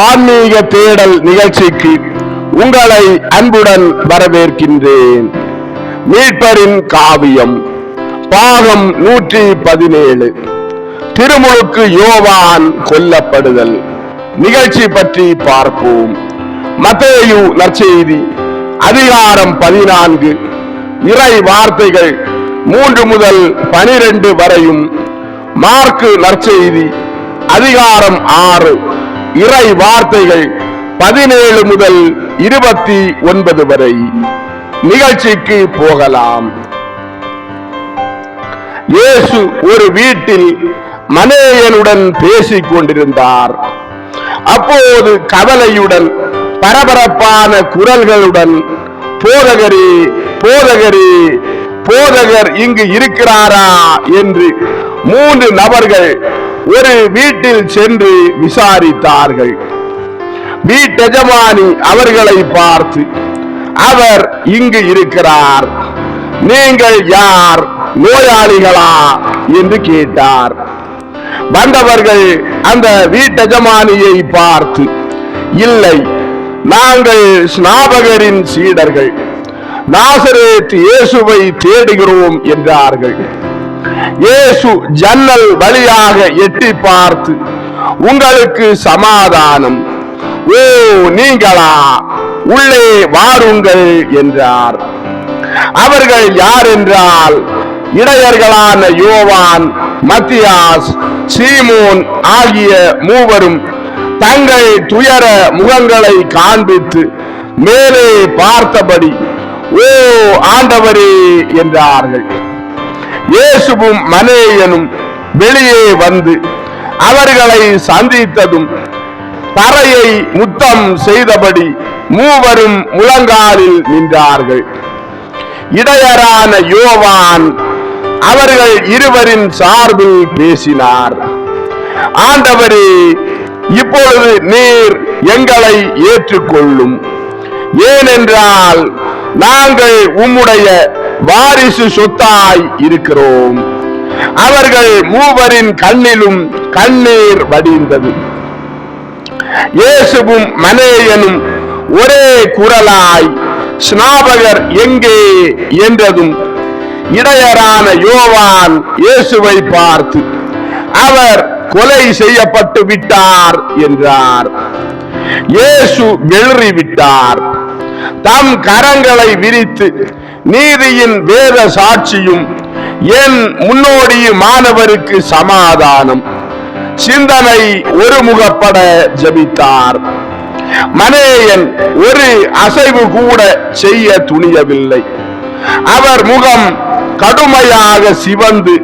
ஆன்மீக தேடல் நிகழ்ச்சிக்கு உங்களை அன்புடன் வரவேற்கின்றேன். மீட்பரின் காவியம் பாகம் நூற்றி பதினேழு. திருமுழுக்கு யோவான் கொல்லப்படுதல் நிகழ்ச்சி பற்றி பார்ப்போம். மத்தேயு நற்செய்தி அதிகாரம் பதினான்கு. இறை வார்த்தைகள் மூன்று முதல் பனிரெண்டு வரையும். மார்க்கு நற்செய்தி அதிகாரம் ஆறு. இறை வார்த்தைகள் பதினேழு முதல் இருபத்தி ஒன்பது வரை நிகழ்ச்சிக்கு போகலாம். இயேசு ஒரு வீட்டில் மனேயனுடன் பேசிக் கொண்டிருந்தார். அப்போது கவலையுடன் பரபரப்பான குரல்களுடன் போதகரே போதகரே போதகர் இங்கு இருக்கிறாரா? என்று மூன்று நபர்கள் ஒரு வீட்டில் சென்று விசாரித்தார்கள். வீட்டெஜமானி அவர்களை பார்த்து அவர் இங்கு இருக்கிறார். நீங்கள் யார்? நோயாளிகளா? என்று கேட்டார். வந்தவர்கள் அந்த வீட்டெஜமானியை பார்த்து இல்லை நாங்கள் ஸ்நாபகரின் சீடர்கள். நாசரேத் இயேசுவை தேடுகிறோம் என்றார்கள். இயேசு ஜன்னல் வழியாக எட்டி பார்த்து உங்களுக்கு சமாதானம். ஓ நீங்களா? உள்ளே வாருங்கள் என்றார். அவர்கள் யார் என்றால் இடையர்களான யோவான் மத்தியாஸ் சீமோன் ஆகிய மூவரும் தங்கள் துயர முகங்களை காண்பித்து மேலே பார்த்தபடி ஓ ஆண்டவரே என்றார்கள். இயேசுவும் மனேயனும் வெளியே வந்து அவர்களை சந்தித்ததும் தரையை முத்தம் செய்தபடி மூவரும் முழங்காலில் நின்றார்கள். இடையரான யோவான் அவர்கள் இருவரின் சார்பில் பேசினார். ஆண்டவரே இப்பொழுது நீர் எங்களை ஏற்றுக்கொள்ளும். ஏனென்றால் நாங்கள் உம்முடைய வாரிசு சொத்தாய் இருக்கிறோம். அவர்கள் மூவரின் கண்ணிலும் கண்ணீர் வடிந்தது. இயேசுவும் மனேயனும் ஒரே குரலாய் ஸ்நாபகர் எங்கே? என்றதும் இடையரான யோவான் இயேசுவை பார்த்து அவர் கொலை செய்யப்பட்டு விட்டார் என்றார். இயேசு வெளிறி விட்டார். தம் கரங்களை விரித்து நீதியின் வேத சாட்சியும் என் முன்னோடியுமானவருக்கு சமாதானம். சிந்தனை ஒருமுகப்பட ஜபித்தார். மனேயன் ஒரு அசைவு கூட செய்ய துணியவில்லை. அவர் முகம் கடுமையாக சிவந்து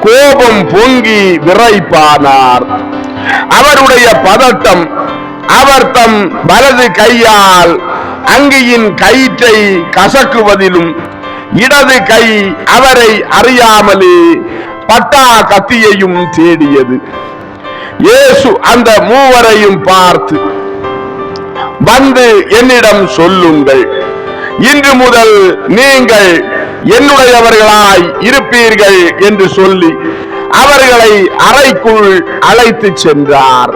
கோபம் பொங்கி விரைப்பானார். அவருடைய பதட்டம் அவர் தம் வலது கையால் அங்கியின் கயிற்றை கசக்குவதிலும் இடது கை அவரை அறியாமலே பட்டா கத்தியையும் தேடியது. இயேசு அந்த மூவரையும் பார்த்து வந்து என்னிடம் சொல்லுங்கள். இன்று முதல் நீங்கள் என்னுடையவர்களாய் இருப்பீர்கள் என்று சொல்லி அவர்களை அறைக்குள் அழைத்து சென்றார்.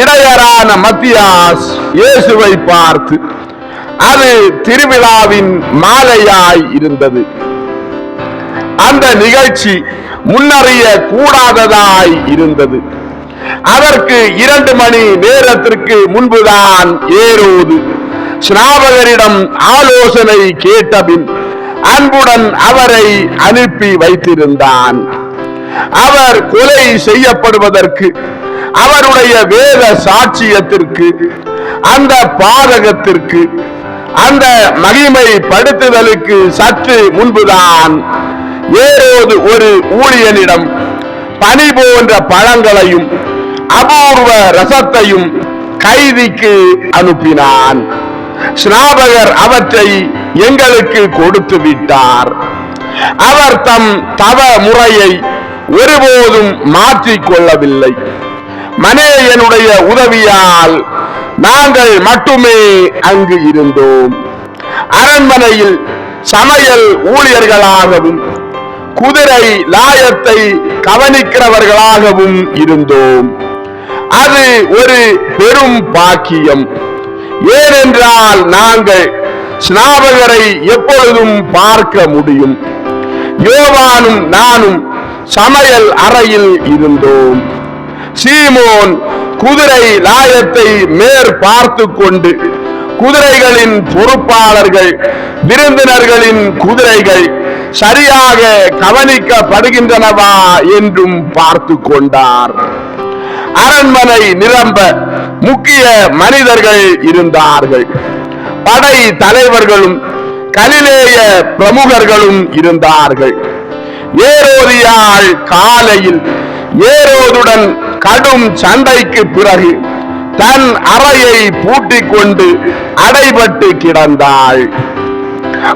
இடையரான மத்தியாஸ் இயேசுவை பார்த்து அது திருவிழாவின் மாலையாய் இருந்தது. அந்த நிகழ்ச்சி முன்னறிய கூடாததாய் இருந்தது. அதற்கு இரண்டு மணி நேரத்திற்கு முன்புதான் ஏறோது. ஸ்நாபகரிடம் ஆலோசனை கேட்டபின் அன்புடன் அவரை அனுப்பி வைத்திருந்தான். அவர் கொலை செய்யப்படுவதற்கு அவருடைய வேத சாட்சியத்திற்கு அந்த பாதகத்திற்கு அந்த மகிமை படுத்துதலுக்கு சற்று முன்புதான் ஏறோது ஒரு ஊழியனிடம் பனி போன்ற பழங்களையும் அபூர்வ ரசத்தையும் கைதிக்கு அனுப்பினான். ஸ்நாபகர் அவற்றை எங்களுக்கு கொடுத்து விட்டார். அவர் தம் தவ முறையை ஒருபோதும் மாற்றிக் கொள்ளவில்லை மனேயனுடைய உதவியால் நாங்கள் மட்டுமே அங்கு இருந்தோம். அரண்மனையில் சமையல் ஊழியர்களாகவும் குதிரை லாயத்தை கவனிக்கிறவர்களாகவும் இருந்தோம். அது ஒரு பெரும் பாக்கியம். ஏனென்றால் நாங்கள் ஸ்நாபகரை எப்பொழுதும் பார்க்க முடியும். யோவானும் நானும் சமையல் அறையில் இருந்தோம். சீமோன் குதிரை லாயத்தை மேற் பார்த்து கொண்டு குதிரைகளின் பொறுப்பாளர்கள் விருந்தினர்களின் குதிரைகள் சரியாக கவனிக்கப்படுகின்றனவா என்றும் பார்த்து கொண்டார். அரண்மனை நிரம்ப முக்கிய மனிதர்கள் இருந்தார்கள். படை தலைவர்களும் கலிலேய பிரமுகர்களும் இருந்தார்கள். ஏரோதியாள் காலையில் ஏரோதுடன் கடும் சண்டைக்கு பிறகு தன் அறையை பூட்டிக் கொண்டு அடைபட்டு கிடந்தாள்.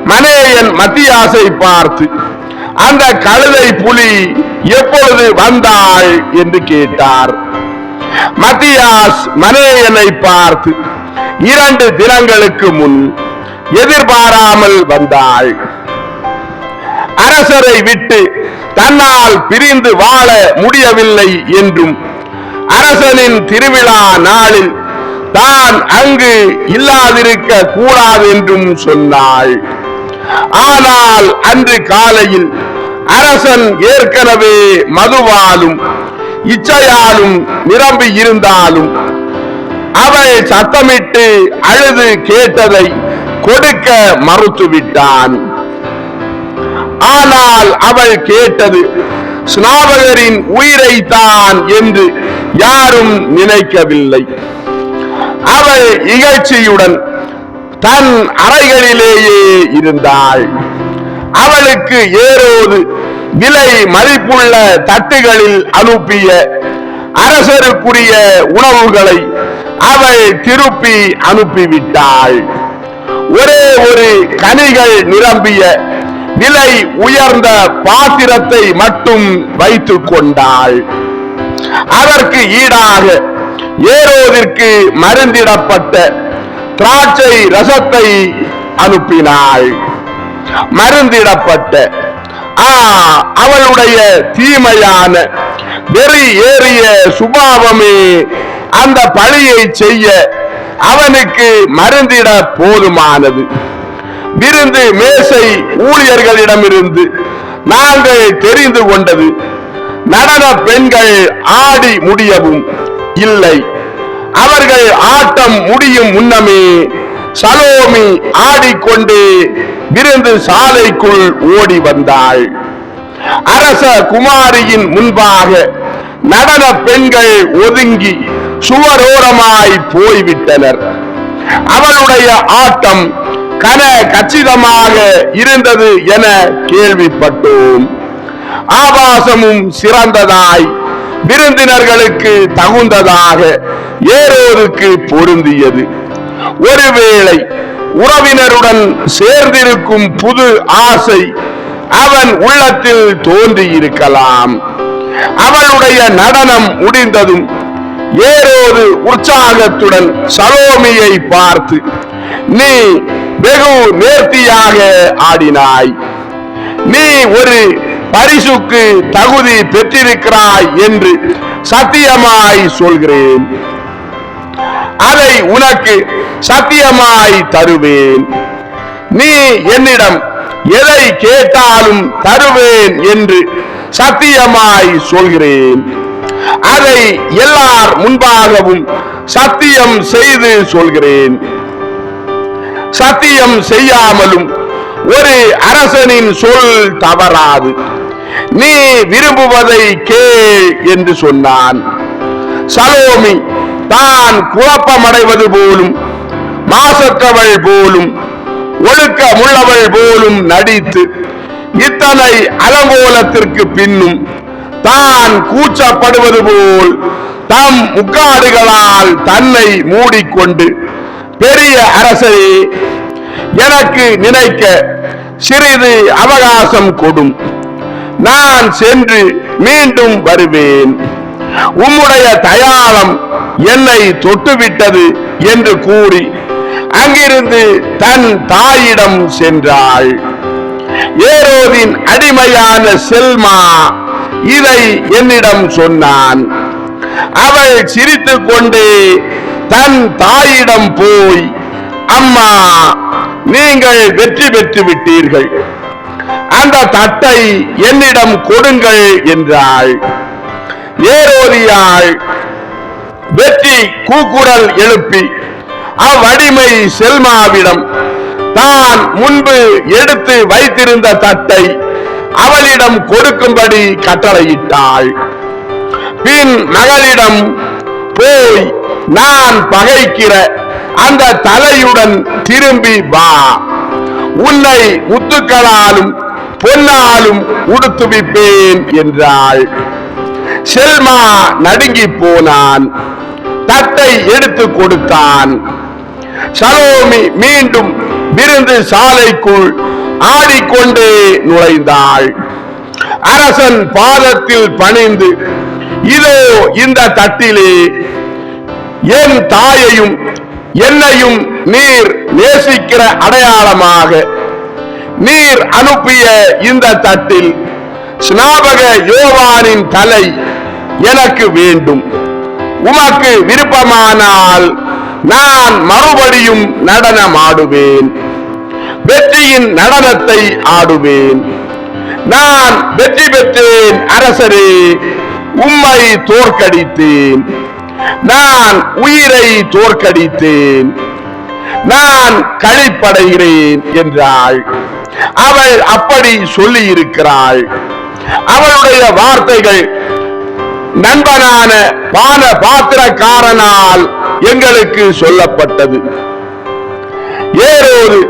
மனேயன் மத்தியாசை பார்த்து அந்த கழுதை புலி எப்பொழுது வந்தாள்? என்று கேட்டார். மத்தியாஸ் மனேயனை பார்த்து இரண்டு தினங்களுக்கு முன் எதிர்பாராமல் வந்தாள். அரசரை விட்டு தன்னால் பிரிந்து வாழ முடியவில்லை என்றும் அரசனின் திருவிழா நாளில் தான் அங்கு இல்லாதிருக்க கூடாது என்றும் சொன்னாள். ஆனால் அன்று காலையில் அரசன் ஏற்கனவே மதுவாலும் இச்சையாலும் நிரம்பி இருந்தாலும் அவள் சத்தமிட்டு அழுது கேட்டதை கொடுக்க மறுத்துவிட்டான். ஆனால் அவள் கேட்டது ஸ்நாபகரின் உயிரை தான் என்று யாரும் நினைக்கவில்லை. அவள் இகழ்ச்சியுடன் தன் அறைகளிலேயே இருந்தாள். அவளுக்கு ஏறோது விலை மதிப்புள்ள தட்டுகளில் அனுப்பிய அரசருக்குரிய உணவுகளை அவள் திருப்பி அனுப்பிவிட்டாள். ஒரே ஒரு கனிகள் நிரம்பிய விலை உயர்ந்த பாத்திரத்தை மட்டும் வைத்துக் கொண்டாள். அதற்கு ஈடாக ஏரோதிற்கு மருந்திடப்பட்ட திராட்சை ரசத்தை அனுப்பினாள். மருந்திடப்பட்ட அவளுடைய தீமையான வெறி ஏறிய சுபாவமே அந்த பழியை செய்ய அவனுக்கு மருந்திட போதுமானது. விருந்து மேசை ஊழியர்களிடமிருந்து நாங்கள் தெரிந்து கொண்டது. நடன பெண்கள் ஆடி முடியவும் இல்லை. அவர்கள் ஆட்டம் முடியும் முன்னமே சலோமி ஆடிக்கொண்டு விருந்து சாலைக்குள் ஓடி வந்தாள். அரச குமாரியின் முன்பாக நடன பெண்கள் ஒதுங்கி சுவரோரமாய் போய்விட்டனர். அவளுடைய ஆட்டம் கன கச்சிதமாக இருந்தது என கேள்விப்பட்டோம். ஆபாசமும் சிறந்ததாய் விருந்தினர்களுக்கு தகுந்ததாக ஏறோருக்கு பொருந்தியது. ஒருவேளை உறவினருடன் சேர்ந்திருக்கும் புது ஆசை அவன் உள்ளத்தில் தோன்றியிருக்கலாம். அவளுடைய நடனம் முடிந்ததும் ஏறோரு உற்சாகத்துடன் சலோமியை பார்த்து நீ வெகு நேர்த்தியாக ஆடினாய். நீ ஒரு பரிசுக்கு தகுதி பெற்றிருக்கிறாய் என்று சத்தியமாய் சொல்கிறேன். அதை உனக்கு சத்தியமாய் தருவேன். நீ என்னிடம் எதை கேட்டாலும் தருவேன் என்று சத்தியமாய் சொல்கிறேன். அதை எல்லார் முன்பாகவும் சத்தியம் செய்து சொல்கிறேன். சத்தியம் செய்யாமலும் ஒரு அரசனின் சொல் தவறாது. நீ விரும்புவதை கேள் என்று சொன்னான். சலோமி தான் குழப்பமடைவது போலும் மாசற்றவள் போலும் ஒழுக்கமுள்ளவள் போலும் நடித்து இத்தனை அலங்கோலத்திற்கு பின்னும் தான் கூச்சப்படுவது போல் தம் முக்காடுகளால் தன்னை மூடிக்கொண்டு பெரிய அரசை எனக்கு நினைக்க சிறிது அவகாசம் கொடும். நான் சென்று மீண்டும் வருவேன். உம்முடைய தயாளம் என்னை தொட்டுவிட்டது என்று கூறி அங்கிருந்து தன் தாயிடம் சென்றாள். ஏரோதின் அடிமையான செல்மா இதை என்னிடம் சொன்னான். அவள் சிரித்துக் கொண்டே தன் தாயிடம் போய் அம்மா நீங்கள் வெற்றி பெற்று விட்டீர்கள். அந்த தட்டை என்னிடம் கொடுங்கள் என்றாள். ஏரோதியாள் வெற்றி கூக்குரல் எழுப்பி அவ்வடிமை செல்மாவிடம் தான் முன்பு எடுத்து வைத்திருந்த தட்டை அவளிடம் கொடுக்கும்படி கட்டளையிட்டாள். பின் மகளிடம் போய் நான் பகைக்கிற அந்த தலையுடன் திரும்பி வா. உன்னை முத்துக்களாலும் பொன்னாலும் உடுத்துவிப்பேன் என்றாள். செல்மா நடுங்கி போனான். தட்டை எடுத்து கொடுத்தான். சலோமி மீண்டும் விருந்து சாலைக்குள் ஆடிக்கொண்டே நுழைந்தாள். அரசன் பாதத்தில் பணிந்து இதோ இந்த தட்டிலே என் தாயையும் என்னையும் நீர் நேசிக்கிற அடையாளமாக நீர் அனுப்பிய இந்த தட்டில் ஸ்நாபக யோவானின் தலை எனக்கு வேண்டும். உமக்கு விருப்பமானால் நான் மறுபடியும் நடனமாடுவேன். வெற்றியின் நடனத்தை ஆடுவேன். நான் வெற்றி பெற்றேன் அரசரே. உம்மை தோற்கடித்தேன். நான் உயிரை தோற்கடித்தேன். நான் கழிப்படைகிறேன் என்றாள். அவள் அப்படி சொல்லி இருக்கிறாள் அவளுடைய வார்த்தைகள் நண்பனான பான பாத்திரக்காரனால் எங்களுக்கு சொல்லப்பட்டது. ஏரோது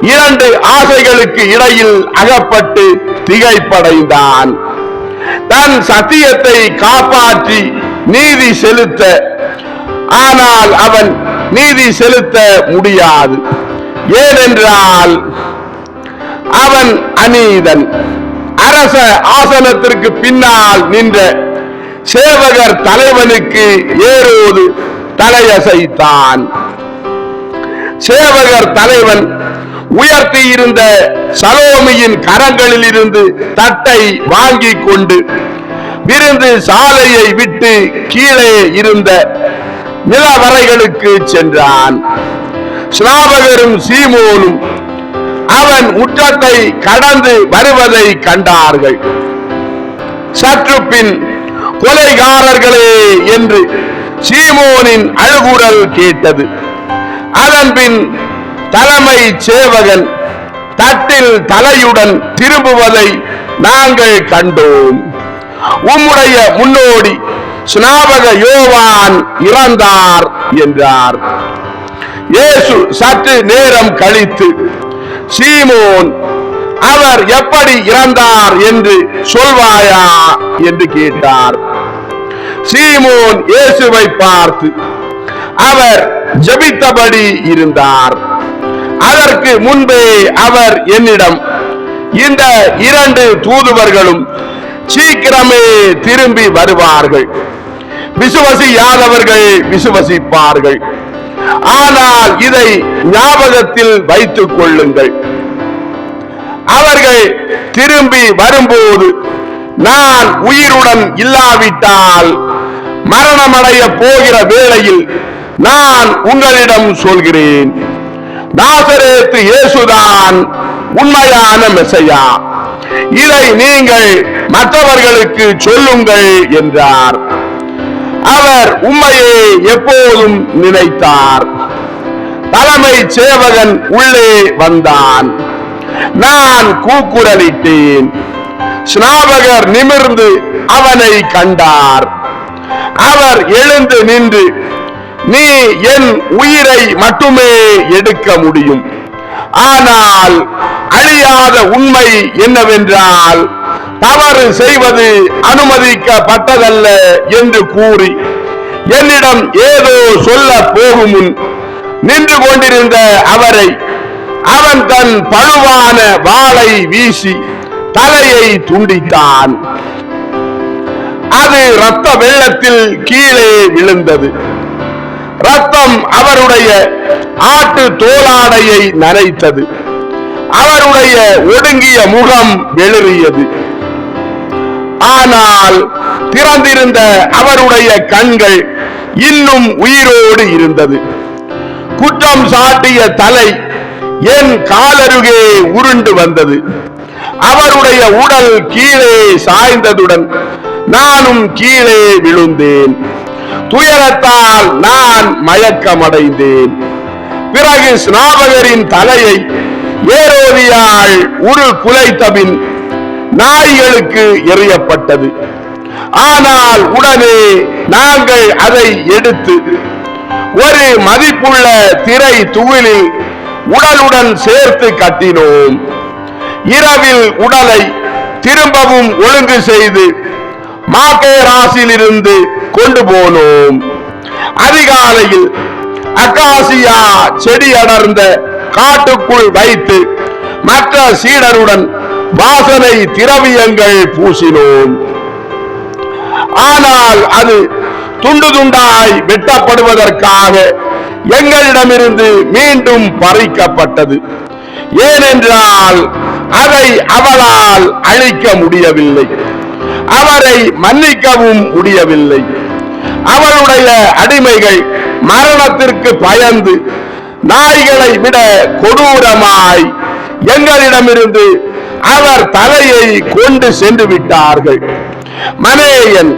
இரண்டு ஆசைகளுக்கு இடையில் அகப்பட்டு திகைப்படைந்தான். தன் சத்தியத்தை காப்பாற்றி நீதி செலுத்த. ஆனால் அவன் நீதி செலுத்த முடியாது. ஏனென்றால் அவன் அநீதன். அரச ஆசனத்திற்கு பின்னால் நின்ற சேவகர் தலைவனுக்கு ஏறோது தலையசைத்தான். சேவகர் தலைவன் உயர்த்தி இருந்த சலோமியின் கரங்களில் இருந்து தட்டை வாங்கிக் கொண்டு விருந்து சாலையை விட்டு கீழே இருந்த நிலவரைகளுக்கு சென்றான். ஸ்நாபகரும் சீமோனும் அவன் முற்றத்தை கடந்து வருவதை கண்டார்கள். சற்று பின் கொலைகாரர்களே என்று சீமோனின் அழுகுரல் கேட்டது. அதன் பின் தலைமை சேவகன் தட்டில் தலையுடன் திரும்புவதை நாங்கள் கண்டோம். உம்முடைய முன்னோடி சுனாபக யோவான் இறந்தார் என்றார். இயேசு சற்று நேரம் கழித்து சீமோன் அவர் எப்படி இறந்தார் என்று சொல்வாயா? என்று கேட்டார். சீமோன் இயேசுவை பார்த்து அவர் ஜெபித்தபடி இருந்தார். அதற்கு முன்பே அவர் என்னிடம் இந்த இரண்டு தூதுவர்களும் சீக்கிரமே திரும்பி வருவார்கள். விசுவசியாதவர்கள் விசுவசிப்பார்கள். ஆனால் இதை ஞாபகத்தில் வைத்துக் கொள்ளுங்கள். அவர்கள் திரும்பி வரும்போது நான் உயிருடன் இல்லாவிட்டால் மரணமடைய போகிற வேளையில் நான் உங்களிடம் சொல்கிறேன். நாசரேத்து இயேசுதான் உண்மையான மெசையா. இதை நீங்கள் மற்றவர்களுக்கு சொல்லுங்கள் என்றார். அவர் உண்மையை எப்போதும் நினைத்தார். தலைமை சேவகன் உள்ளே வந்தான். நான் கூக்குரலிட்டேன். ஸ்நாபகர் நிமிர்ந்து அவனை கண்டார். அவர் எழுந்து நின்று நீ என் உயிரை மட்டுமே எடுக்க முடியும். ஆனால் அழியாத உண்மை என்னவென்றால் தவறு செய்வது அனுமதிக்கப்பட்டதல்ல என்று கூறி என்னிடம் ஏதோ சொல்ல போகும் முன் நின்று கொண்டிருந்த அவரை அவன் தன் பழுவான வாளை வீசி தலையை துண்டித்தான். அது ரத்த வெள்ளத்தில் கீழே விழுந்தது. ரத்தம் அவருடைய ஆட்டு தோலாடையை நனைத்தது அவருடைய ஒடுங்கிய முகம் வெளிறியது. ஆனால் திறந்திருந்த அவருடைய கண்கள் இன்னும் உயிரோடு இருந்தது. குற்றம் சாட்டிய தலை என் காலருகே உருண்டு வந்தது. அவருடைய உடல் கீழே சாய்ந்ததுடன் நானும் கீழே விழுந்தேன். துயரத்தால் நான் மயக்கமடைந்தேன். பிறகு ஸ்நாபகரின் தலையை ஏரோதியால் உரு குலைத்தபின் நாய்களுக்கு எறியப்பட்டது. ஆனால் உடனே நாங்கள் அதை எடுத்து ஒரு மதிப்புள்ள திரை துகிலில் உடலுடன் சேர்த்து கட்டினோம். இரவில் உடலை திரும்பவும் ஒழுங்கு செய்து மாக்கேராசிலிருந்து கொண்டு போனோம். அதிகாலையில் அக்காசியா செடி அடர்ந்த காட்டுக்குள் வைத்து மற்ற சீடருடன் வாசனை திரவியங்கள் பூசினோம். ஆனால் அது துண்டு துண்டாய் வெட்டப்படுவதற்காக எங்களிடமிருந்து மீண்டும் பறிக்கப்பட்டது. ஏனென்றால் அதை அவளால் அழிக்க முடியவில்லை. அவரை மன்னிக்கவும் முடியவில்லை. அவளுடைய அடிமைகள் மரணத்திற்கு பயந்து நாய்களை விட கொடூரமாய் எங்களிடமிருந்து அவர் தலையை கொண்டு சென்று விட்டார்கள். மனேயன்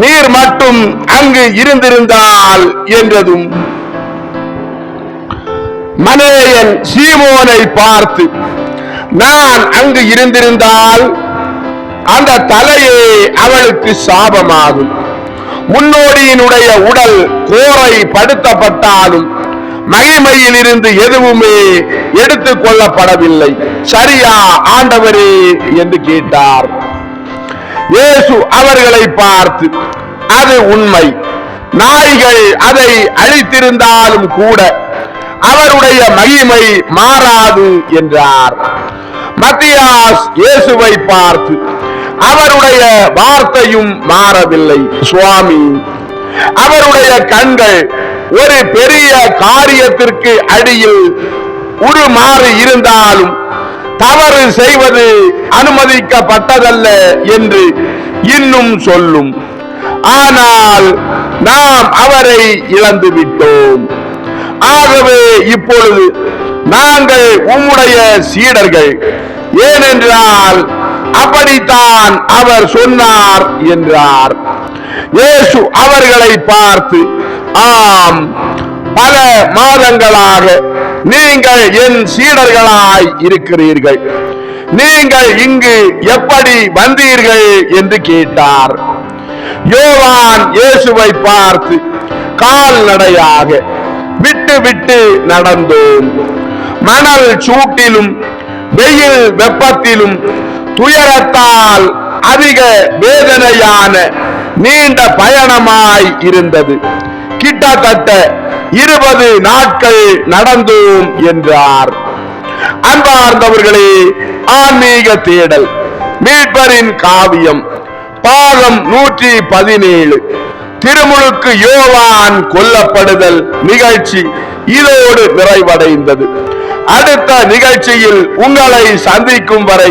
நீர் மட்டும் அங்கு இருந்திருந்தால் என்றதும் மனேயன் சீமோனை பார்த்து நான் அங்கு இருந்திருந்தால் அந்த தலையே அவளுக்கு சாபமாகும். முன்னோடியினுடைய உடல் கோரை படுத்தப்பட்டாலும் மகிமையில் இருந்து எதுவுமே எடுத்துக் கொள்ளப்படவில்லை. சரியா ஆண்டவரே என்று கேட்டார். இயேசு அவர்களை பார்த்து அது உண்மை. நாய்கள் அதை அழித்திருந்தாலும் கூட அவருடைய மகிமை மாறாது என்றார். மத்தியாஸ் இயேசுவை பார்த்து அவருடைய வார்த்தையும் மாறவில்லை சுவாமி. அவருடைய கண்கள் ஒரு பெரிய காரியத்திற்கு அடியில் உருமாறி இருந்தாலும் தவறு செய்வது அனுமதிக்கப்பட்டதல்ல என்று இன்னும் சொல்லும். ஆனால் நாம் அவரை இழந்து விட்டோம். ஆகவே இப்பொழுது நாங்கள் உம்முடைய சீடர்கள். ஏனென்றால் அப்படித்தான் அவர் சொன்னார் என்றார். இயேசு அவர்களை பார்த்து ஆம் பல மாதங்களாக நீங்கள் என் சீடர்களாய் இருக்கிறீர்கள். நீங்கள் இங்கு எப்படி வந்தீர்கள்? என்று கேட்டார். யோவான் இயேசுவை பார்த்து கால்நடையாக விட்டு விட்டு நடந்தோம். மணல் சூட்டிலும் வெயில் வெப்பத்திலும் துயரத்தால் அதிக வேதனையான நீண்ட பயணமாய் இருந்தது. கிட்டத்தட்ட இருபது நாட்கள் நடந்தோம் என்றார். அன்பார்ந்தவர்களே ஆன்மீக தேடல் மீட்பரின் காவியம் பாகம் நூற்றி பதினேழு திருமுழுக்கு யோவான் கொல்லப்படுதல் நிகழ்ச்சி இதோடு நிறைவடைந்தது. அடுத்த நிகழ்ச்சியில் உங்களை சந்திக்கும் வரை